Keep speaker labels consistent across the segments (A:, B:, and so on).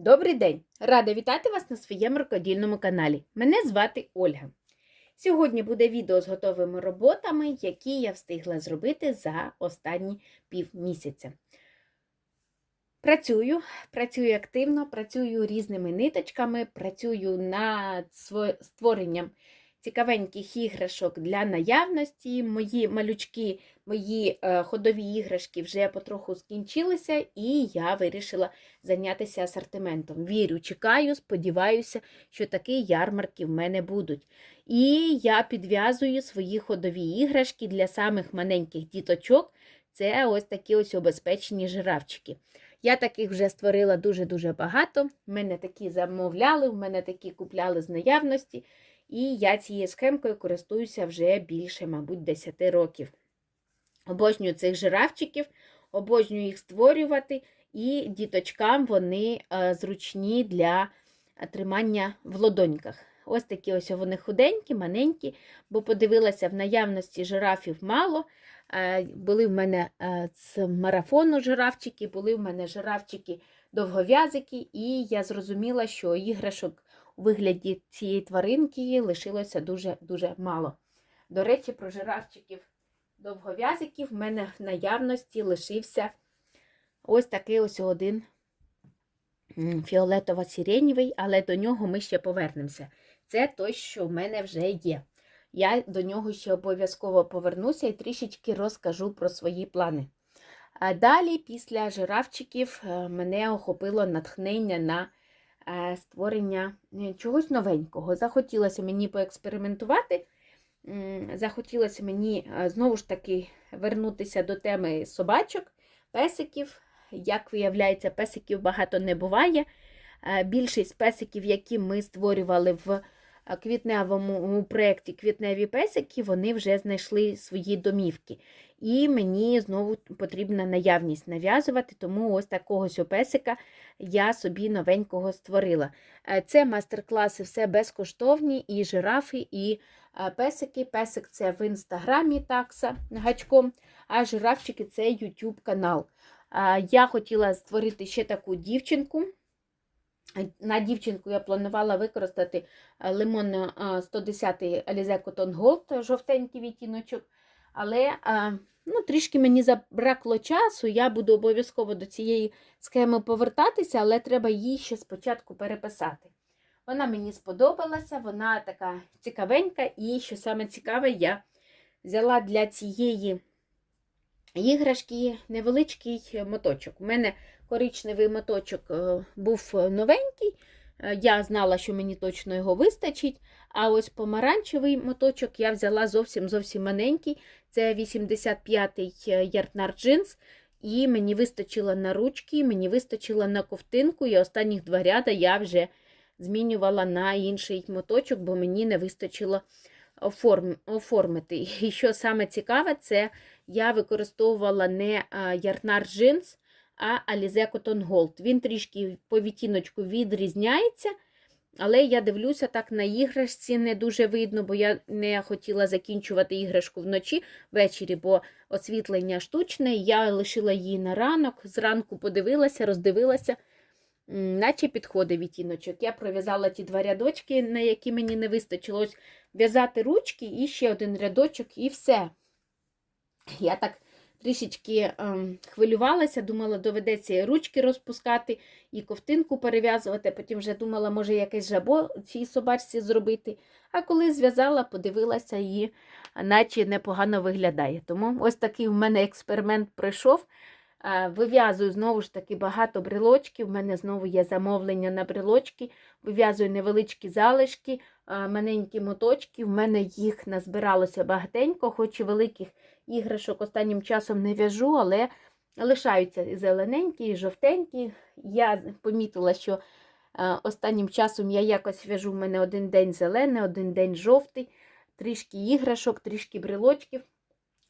A: Добрий день! Рада вітати вас на своєму рукодільному каналі. Мене звати Ольга. Сьогодні буде відео з готовими роботами, які я встигла зробити за останні півмісяця. Працюю, працюю активно, працюю різними ниточками, працюю над створенням цікавеньких іграшок для наявності. Мої малючки, мої е, ходові іграшки вже потроху скінчилися, і я вирішила зайнятися асортиментом. Вірю, чекаю, сподіваюся, що такі ярмарки в мене будуть. І я підв'язую свої ходові іграшки для самих маленьких діточок. Це ось такі ось обезпечені жирафчики. Я таких вже створила дуже-дуже багато. В мене такі замовляли, в мене такі купляли з наявності. І я цією схемкою користуюся вже більше, мабуть, 10 років. Обожнюю цих жирафчиків, обожнюю їх створювати, і діточкам вони е, зручні для тримання в ладоньках. Ось такі ось вони худенькі, маленькі, бо подивилася, в наявності жирафів мало. Е, Були в мене е, з марафону жирафчики, були в мене жирафчики довгов'язики, і я зрозуміла, що іграшок вигляді цієї тваринки лишилося дуже-дуже мало. До речі, про жирафчиків довгов'язиків в мене в наявності лишився ось такий ось один фіолетово-сиренєвий, але до нього ми ще повернемося. Це той, що в мене вже є. Я до нього ще обов'язково повернуся і трішечки розкажу про свої плани. Далі, після жирафчиків, е, мене охопило натхнення на створення е, чогось новенького. Захотілося мені поекспериментувати. Захотілося мені е, знову ж таки вернутися до теми собачок, песиків. Як виявляється, песиків багато не буває. Е, Більшість песиків, які ми створювали в е, квітневому проєкті Квітневі песики, вони вже знайшли свої домівки. І мені знову потрібна наявність нав'язувати, тому ось такого песика я собі новенького створила. Е, Це мастер-класи все безкоштовні, і жирафи, і е, песики. Песик це в інстаграмі такса гачком, а жирафчики це YouTube канал. Е, Я хотіла створити ще таку дівчинку. На дівчинку я планувала використати е, лимон е, 110 Alize Cotton Gold, жовтенький відтіночок. Але е, ну, трішки мені забракло часу. Я буду обов'язково до цієї схеми повертатися, але треба її ще спочатку переписати. Вона мені сподобалася, вона така цікавенька, і що саме цікаве, я взяла для цієї іграшки невеличкий моточок. У мене коричневий моточок е, був новенький. Е, Я знала, що мені точно його вистачить. А ось помаранчевий моточок я взяла зовсім зовсім маленький. Це 85-й Яртнар джинс. І мені вистачило на ручки, мені вистачило на ковтинку, і останніх два ряда я вже змінювала на інший моточок, бо мені не вистачило оформ... оформити. І що саме цікаве, це я використовувала не Яртнар джинс, а Alize Cotton Gold. Він трішки по відтіночку відрізняється, але я дивлюся так на іграшці, не дуже видно, бо я не хотіла закінчувати іграшку вночі ввечері, бо освітлення штучне. Я лишила її на ранок. Зранку подивилася, роздивилася, наче підходить відтіночок. Я пров'язала ті два рядочки, на які мені не вистачило. Ось в'язати ручки і ще один рядочок, і все. Я так трішечки ем, хвилювалася, думала, доведеться і ручки розпускати, і ковтинку перев'язувати. Потім вже думала, може, якесь жабо цій собачці зробити. А коли зв'язала, подивилася і наче непогано виглядає. Тому ось такий в мене експеримент пройшов. Е, Вив'язую знову ж таки багато брелочків. У мене знову є замовлення на брелочки. Вив'язую невеличкі залишки, е, маленькі моточки. В мене їх назбиралося багатенько, хоч і великих іграшок останнім часом не в'яжу, але лишаються і зелененькі, і жовтенькі. Я помітила, що е, останнім часом я якось в'яжу в мене один день зелений, один день жовтий, трішки іграшок, трішки брелочків.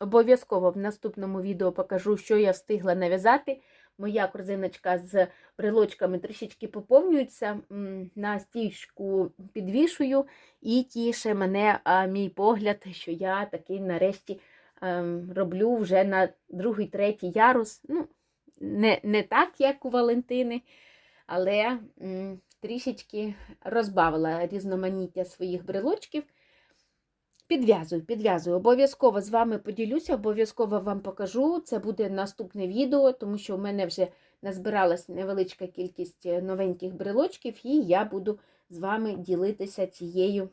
A: Обов'язково в наступному відео покажу, що я встигла нав'язати. Моя корзиночка з брелочками трішечки поповнюється. На стічку підвішую і тіше мене а, мій погляд, що я такий нарешті ем, роблю вже на другий, третій ярус. Ну, не, не так, як у Валентини. але м, трішечки розбавила різноманіття своїх брелочків. Підв'язую, підв'язую. Обов'язково з вами поділюся, обов'язково вам покажу. Це буде наступне відео, тому що в мене вже назбиралась невеличка кількість е, новеньких брелочків, і я буду з вами ділитися цією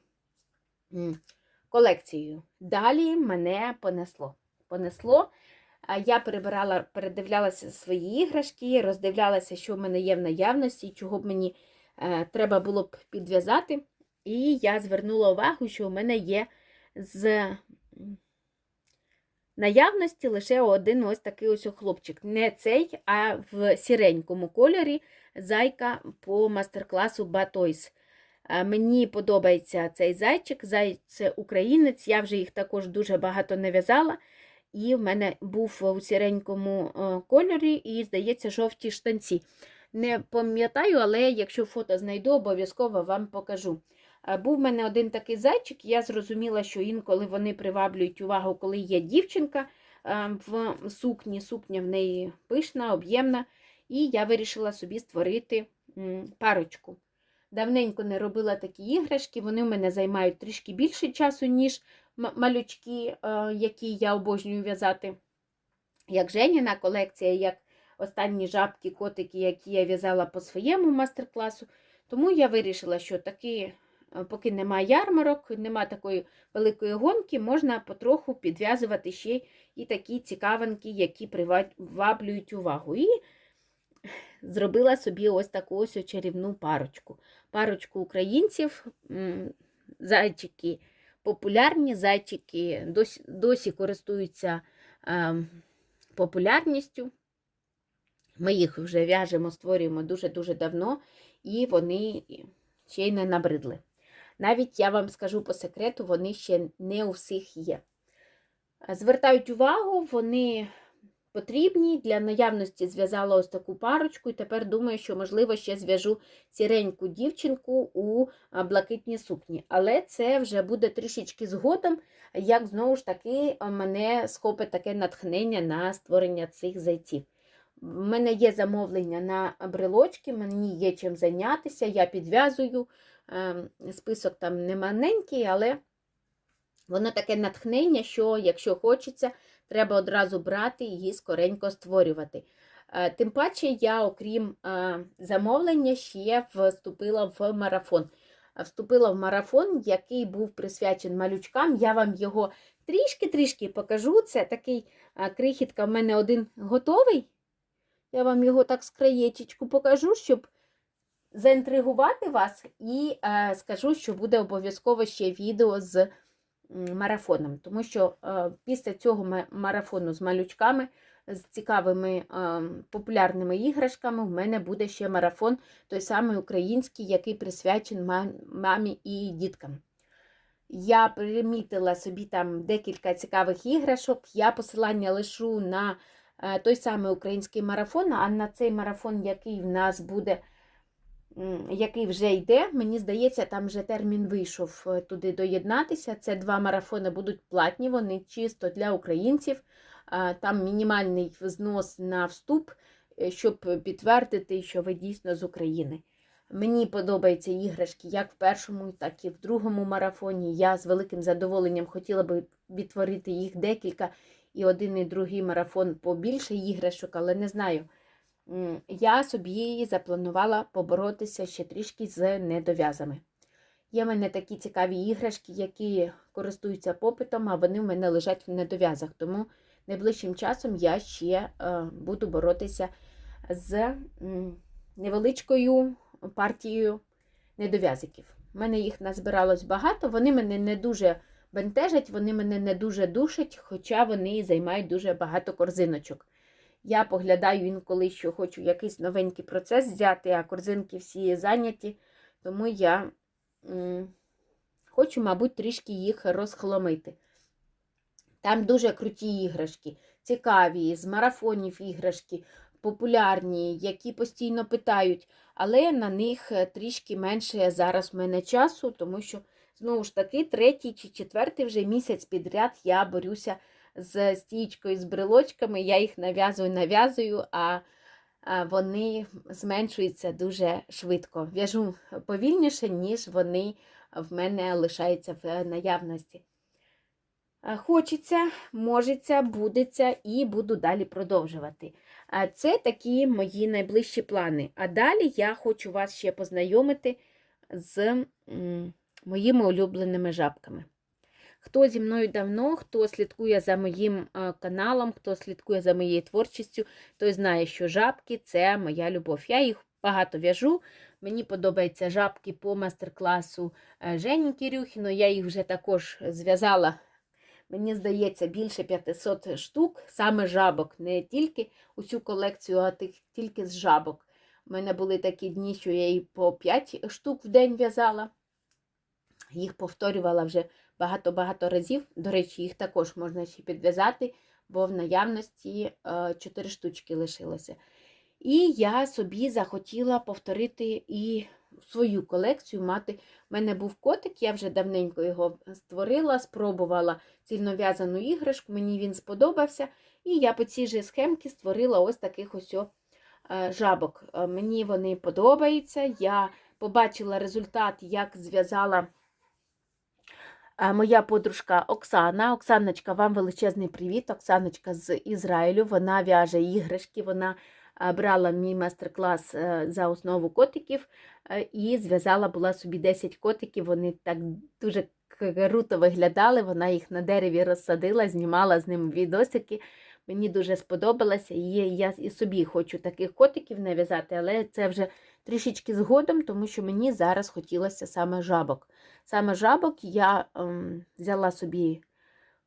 A: колекцією. Далі мене понесло. Понесло. Я перебирала, передивлялася свої іграшки, роздивлялася, що в мене є в наявності, чого б мені е, треба було б підв'язати. І я звернула увагу, що у мене є з наявності лише один ось такий ось хлопчик. Не цей, а в сіренькому кольорі зайка по мастер-класу Батойс. Е, Мені подобається цей зайчик, зай це українець, я вже їх також дуже багато не в'язала. І в мене був у сіренькому е, кольорі, і, здається, жовті штанці. Не пам'ятаю, але якщо фото знайду, обов'язково вам покажу. Е, Був в мене один такий зайчик, я зрозуміла, що інколи вони приваблюють увагу, коли є дівчинка е, в сукні. Сукня в неї пишна, об'ємна. І я вирішила собі створити парочку. Давненько не робила такі іграшки, вони в мене займають трішки більше часу, ніж малючки, е, які я обожнюю в'язати. Як Женіна колекція, як останні жабки, котики, які я в'язала по своєму мастер-класу. Тому я вирішила, що таки, е, поки немає ярмарок, нема такої великої гонки, можна потроху підв'язувати ще і такі цікавинки, які приваблюють увагу. І зробила собі ось таку ось чарівну парочку. Парочку українців, зайчики популярні, зайчики досі, досі користуються е, популярністю. Ми їх вже в'яжемо, створюємо дуже-дуже давно, і вони ще й не набридли. Навіть я вам скажу по секрету, вони ще не у всіх є. Звертають увагу, вони потрібні. Для наявності зв'язала ось таку парочку, і тепер думаю, що, можливо, ще зв'яжу сіреньку дівчинку у блакитній сукні. Але це вже буде трішечки згодом, як знову ж таки мене схопить таке натхнення на створення цих зайців. У мене є замовлення на брелочки, мені є чим зайнятися, я підв'язую. Ем, Список там не маленький, але воно таке натхнення, що якщо хочеться, треба одразу брати і її скоренько створювати. Е, Тим паче, я, окрім е, замовлення, ще вступила в марафон. Е, Вступила в марафон, який був присвячений малючкам. Я вам його трішки-трішки покажу. Це такий крихітка в мене один готовий. Я вам його так з краєчечку покажу, щоб заінтригувати вас, і е, скажу, що буде обов'язково ще відео з марафоном. Тому що е, після цього марафону з малючками, з цікавими е, популярними іграшками, в мене буде ще марафон, той самий український, який присвячений ма- мамі і діткам. Я примітила собі там декілька цікавих іграшок. Я посилання лишу на е, той самий український марафон, а на цей марафон, який в нас буде, який вже йде, мені здається, там вже термін вийшов е, туди доєднатися. Це два марафони будуть платні, вони чисто для українців. Там мінімальний взнос на вступ, е, щоб підтвердити, що ви дійсно з України. Мені подобаються іграшки як в першому, так і в другому марафоні. Я з великим задоволенням хотіла би відтворити їх декілька, і один і другий марафон побільше іграшок, але не знаю. Я собі запланувала поборотися ще трішки з недов'язами. Є в мене такі цікаві іграшки, які користуються попитом, а вони в мене лежать в недов'язах. Тому найближчим часом я ще е, буду боротися з невеличкою партією недов'язиків. У мене їх назбиралось багато, вони мене не дуже бентежать, вони мене не дуже душать, хоча вони займають дуже багато корзиночок. Я поглядаю інколи, що хочу якийсь новенький процес взяти, а корзинки всі зайняті, тому я м, хочу, мабуть, трішки їх розхломити. Там дуже круті іграшки, цікаві, з марафонів іграшки, популярні, які постійно питають, але на них е, трішки менше зараз в мене часу, тому що, знову ж таки, третій чи четвертий вже місяць підряд я борюся з стічкою, з брелочками, я їх нав'язую, нав'язую, а вони зменшуються дуже швидко. В'яжу повільніше, ніж вони в мене лишаються в наявності. Хочеться, можеться, будеться і буду далі продовжувати. Це такі мої найближчі плани. А далі я хочу вас ще познайомити з моїми улюбленими жабками. Хто зі мною давно, хто слідкує за моїм е, каналом, хто слідкує за моєю творчістю, той знає, що жабки це моя любов. Я їх багато в'яжу. Мені подобаються жабки по майстер-класу е, Жені Кирюхіно. Я їх вже також зв'язала. Мені здається, більше 500 штук, саме жабок, не тільки усю колекцію, а тільки з жабок. У мене були такі дні, що я і по 5 штук в день в'язала. Їх повторювала вже багато-багато разів. До речі, їх також можна ще підв'язати, бо в наявності 4 штучки лишилося. І я собі захотіла повторити і свою колекцію мати. У мене був котик, я вже давненько його створила, спробувала цільнов'язану іграшку, мені він сподобався. І я по цій же схемці створила ось таких ось е, жабок. Е, Мені вони подобаються. Я побачила результат, як зв'язала е, моя подружка Оксана. Оксаночка, вам величезний привіт. Оксаночка з Ізраїлю. Вона в'яже іграшки. Вона е, брала мій майстер-клас е, за основу котиків е, і зв'язала була собі 10 котиків. Вони так дуже круто виглядали. Вона їх на дереві розсадила, знімала з ними відосики. Мені дуже сподобалося. І я і собі хочу таких котиків нав'язати, але це вже трішечки згодом, тому що мені зараз хотілося саме жабок. Саме жабок я ем, взяла собі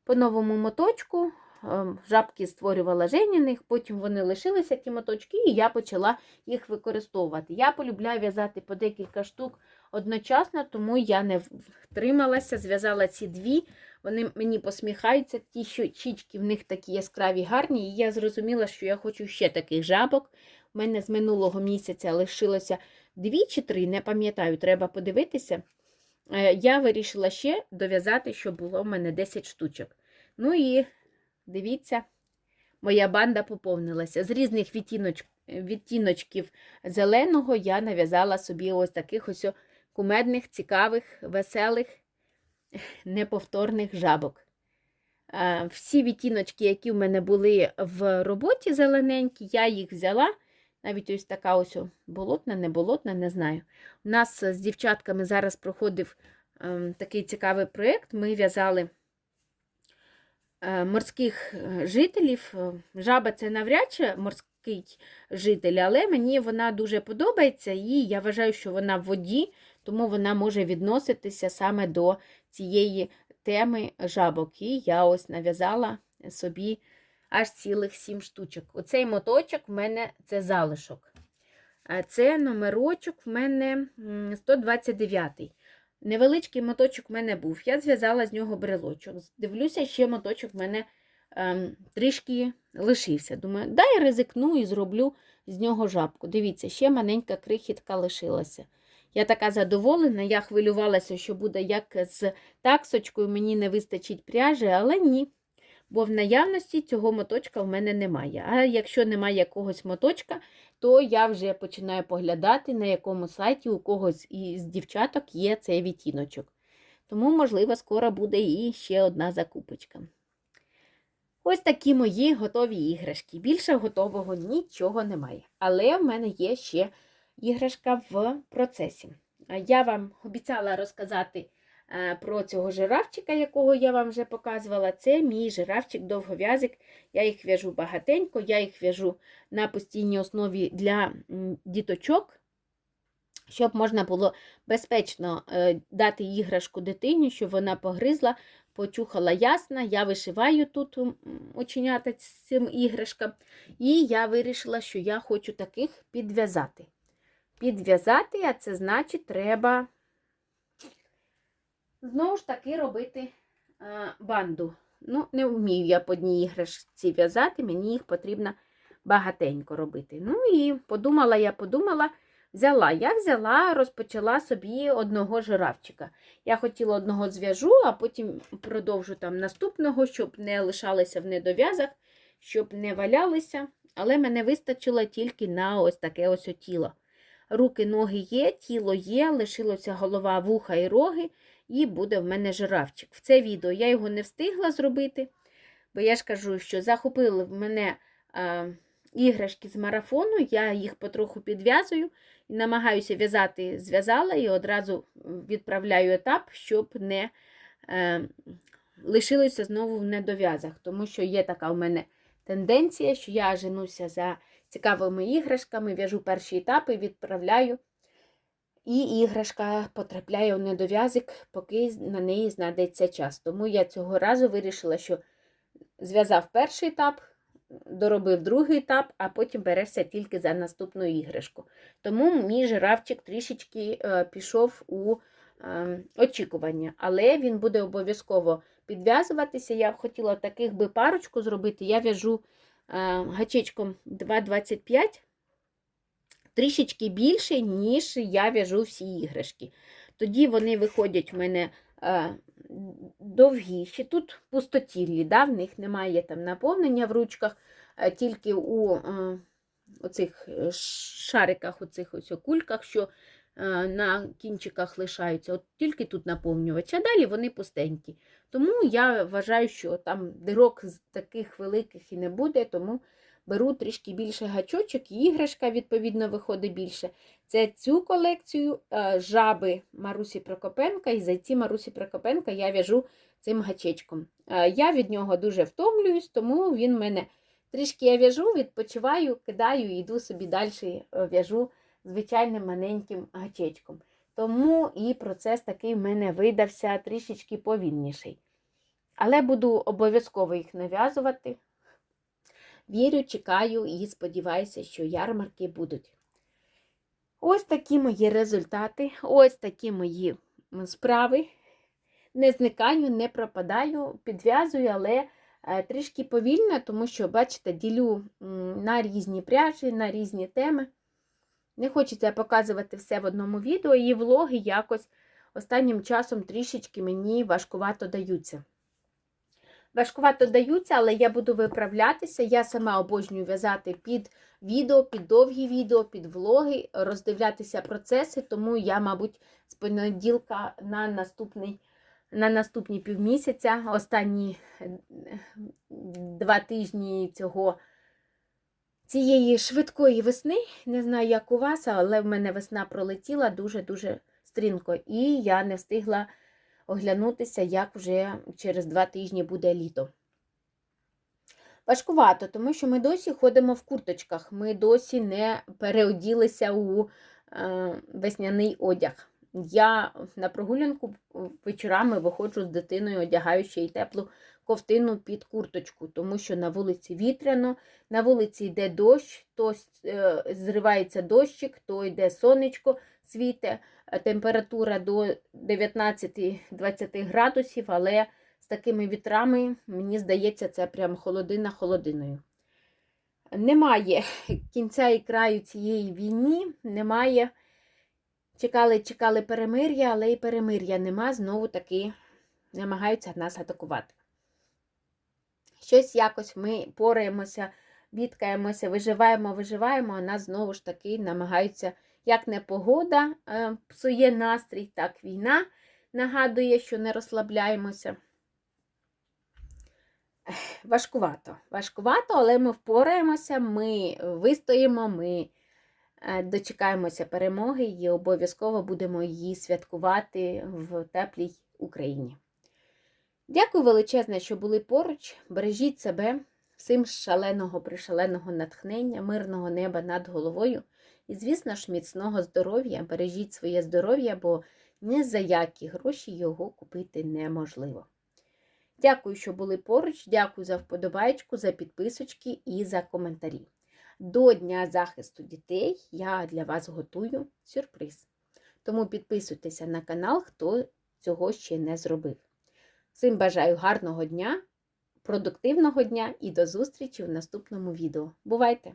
A: по новому моточку. ем, Жабки створювала Женіних, потім вони лишилися ті моточки, і я почала їх використовувати. Я полюбляю в'язати по декілька штук одночасно, тому я не втрималася, зв'язала ці дві. Вони мені посміхаються, ті щічки в них такі яскраві, гарні, і я зрозуміла, що я хочу ще таких жабок. У мене з минулого місяця лишилося дві чи три, не пам'ятаю, треба подивитися. Е, Я вирішила ще дов'язати, щоб було в мене 10 штучок. Ну і дивіться, моя банда поповнилася. З різних відтіноч... відтіночків зеленого я нав'язала собі ось таких ось кумедних, цікавих, веселих, неповторних жабок. Е, Всі відтіночки, які в мене були в роботі зелененькі, я їх взяла. Навіть ось така ось болотна, не болотна, не знаю. У нас з дівчатками зараз проходив ем, такий цікавий проєкт. Ми в'язали е, морських е, жителів. Е, Жаба це навряд чи морський житель, але мені вона дуже подобається, і я вважаю, що вона в воді, тому вона може відноситися саме до цієї теми жабок. І я ось нав'язала собі аж цілих сім штучок. Оцей моточок в мене це залишок. Це номерочок в мене 129. Невеличкий моточок в мене був. Я зв'язала з нього брелочок. Дивлюся, ще моточок в мене ем, трішки лишився. Думаю, дай ризикну і зроблю з нього жабку. Дивіться, ще маленька крихітка лишилася. Я така задоволена, я хвилювалася, що буде як з таксочкою, мені не вистачить пряжі, але ні. Бо в наявності цього моточка в мене немає. А якщо немає якогось моточка, то я вже починаю поглядати, на якому сайті у когось із дівчаток є цей відтіночок. Тому, можливо, скоро буде і ще одна закупочка. Ось такі мої готові іграшки. Більше готового нічого немає. Але в мене є ще іграшка в процесі. Я вам обіцяла розказати про цього жирафчика, якого я вам вже показувала. Це мій жирафчик довгов'язик. Я їх в'яжу багатенько, я їх в'яжу на постійній основі для діточок, щоб можна було безпечно е, дати іграшку дитині, щоб вона погризла, почухала ясна. Я вишиваю тут оченята цим іграшкам. І я вирішила, що я хочу таких підв'язати. Підв'язати, а це значить, треба. Знову ж таки робити е, банду. Ну, не вмію я по одній іграшці в'язати, мені їх потрібно багатенько робити. Ну і подумала, я подумала, взяла. Я взяла, розпочала собі одного жирафчика. Я хотіла одного зв'яжу, а потім продовжу там наступного, щоб не лишалися в недов'язах, щоб не валялися. але мене вистачило тільки на ось таке ось тіло. Руки, ноги є, тіло є, лишилося голова, вуха і роги, і буде в мене жирафчик. В це відео я його не встигла зробити, бо я ж кажу, що захопили в мене а, іграшки з марафону, я їх потроху підв'язую і намагаюся в'язати, зв'язала і одразу відправляю етап, щоб не е, лишилося знову в недов'язах, тому що є така в мене тенденція, що я женуся за цікавими іграшками, в'яжу перші етапи, відправляю. І іграшка потрапляє у недов'язок, поки на неї знайдеться час. Тому я цього разу вирішила, що зв'язав перший етап, доробив другий етап, а потім берешся тільки за наступну іграшку. Тому мій жирафчик трішечки е, пішов у е, очікування, але він буде обов'язково підв'язуватися. Я хотіла таких би парочку зробити. Я в'яжу е, гачечком 2,25 трішечки більше, ніж я в'яжу всі іграшки. Тоді вони виходять в мене е, довгіші. Тут пустотіллі, да? в них немає там наповнення в ручках, е, тільки у е, оцих шариках, оцих ось кульках, що е, на кінчиках лишаються. От Тільки тут наповнювач, а далі вони пустенькі. Тому я вважаю, що там дирок таких великих і не буде, тому беру трішки більше гачочок, іграшка, відповідно, виходить більше. Це цю колекцію е, жаби Марусі Прокопенка і зайці Марусі Прокопенка я в'яжу цим гачечком. Е, я від нього дуже втомлююсь, тому він мене трішки я в'яжу, відпочиваю, кидаю і йду собі далі е, в'яжу звичайним маленьким гачечком. Тому і процес такий в мене видався трішечки повільніший. Але буду обов'язково їх нав'язувати. Вірю, чекаю і сподіваюся, що ярмарки будуть. Ось такі мої результати, ось такі мої справи. Не зникаю, не пропадаю, підв'язую, але е, трішки повільно, тому що, бачите, ділю на різні пряжі, на різні теми. Не хочеться показувати все в одному відео, і влоги якось останнім часом трішечки мені важкувато даються. Важкувато даються, але я буду виправлятися. Я сама обожнюю в'язати під відео, під довгі відео, під влоги, роздивлятися процеси, тому я, мабуть, з понеділка на наступний. На наступні півмісяця, останні два тижні цього, цієї швидкої весни, не знаю, як у вас, але в мене весна пролетіла дуже-дуже стрінко, і я не встигла оглянутися, як вже через два тижні буде літо. Важкувато, тому що ми досі ходимо в курточках, ми досі не переоділися у е, весняний одяг. Я на прогулянку вечорами виходжу з дитиною, одягаю ще теплу ковтину під курточку, тому що на вулиці вітряно, на вулиці йде дощ, то е, зривається дощик, то йде сонечко світе, температура до 19-20 градусів, але з такими вітрами, мені здається, це прям холодина холодиною. Немає кінця і краю цієї війни, немає. Чекали, чекали перемир'я, але і перемир'я нема, знову таки намагаються нас атакувати. Щось якось ми пораємося, бідкаємося, виживаємо, виживаємо, а нас знову ж таки намагаються, як не погода е, псує настрій, так війна нагадує, що не розслабляємося. Важкувато, важкувато, але ми впораємося, ми вистоїмо, ми е, дочекаємося перемоги і обов'язково будемо її святкувати в теплій Україні. Дякую величезне, що були поруч. Бережіть себе, всім шаленого, пришаленого натхнення, мирного неба над головою. І, звісно ж, міцного здоров'я. Бережіть своє здоров'я, бо ні за які гроші його купити неможливо. Дякую, що були поруч. Дякую за вподобайку, за підписочки і за коментарі. До Дня захисту дітей я для вас готую сюрприз. Тому підписуйтеся на канал, хто цього ще не зробив. Всім бажаю гарного дня, продуктивного дня і до зустрічі в наступному відео. Бувайте!